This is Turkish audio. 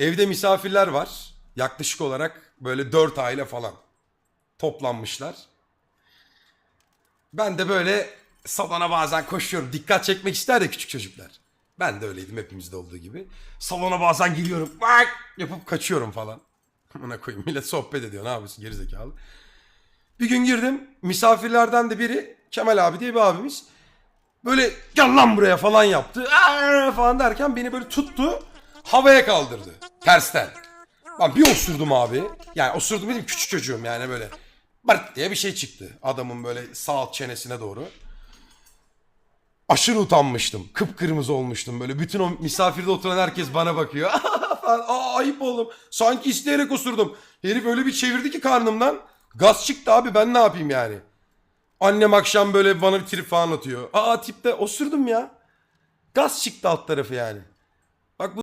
Evde misafirler var. Yaklaşık olarak böyle dört aile falan toplanmışlar. Ben de böyle salona bazen koşuyorum. Dikkat çekmek ister ya küçük çocuklar. Ben de öyleydim hepimizde olduğu gibi. Salona bazen giriyorum. Bak yapıp kaçıyorum falan. Amına koyayım millet sohbet ediyor. Ne yapıyorsun gerizekalı. Bir gün girdim. Misafirlerden de biri Kemal abi diye bir abimiz. Böyle gel lan buraya falan yaptı. Aa! falan derken beni böyle tuttu. Havaya kaldırdı. Tersten. Ben bir osurdum abi. Yani osurdum dedim küçük çocuğum yani böyle. Bart diye bir şey çıktı. Adamın böyle sağ alt çenesine doğru. Aşırı utanmıştım. Kıpkırmızı olmuştum böyle. Bütün o misafirde oturan herkes bana bakıyor. Aa ayıp oğlum. Sanki isteyerek osurdum. Herif öyle bir çevirdi ki karnımdan. Gaz çıktı abi ben ne yapayım yani. Annem akşam böyle bana bir trip falan atıyor. Aa tipte osurdum ya. Gaz çıktı alt tarafı yani.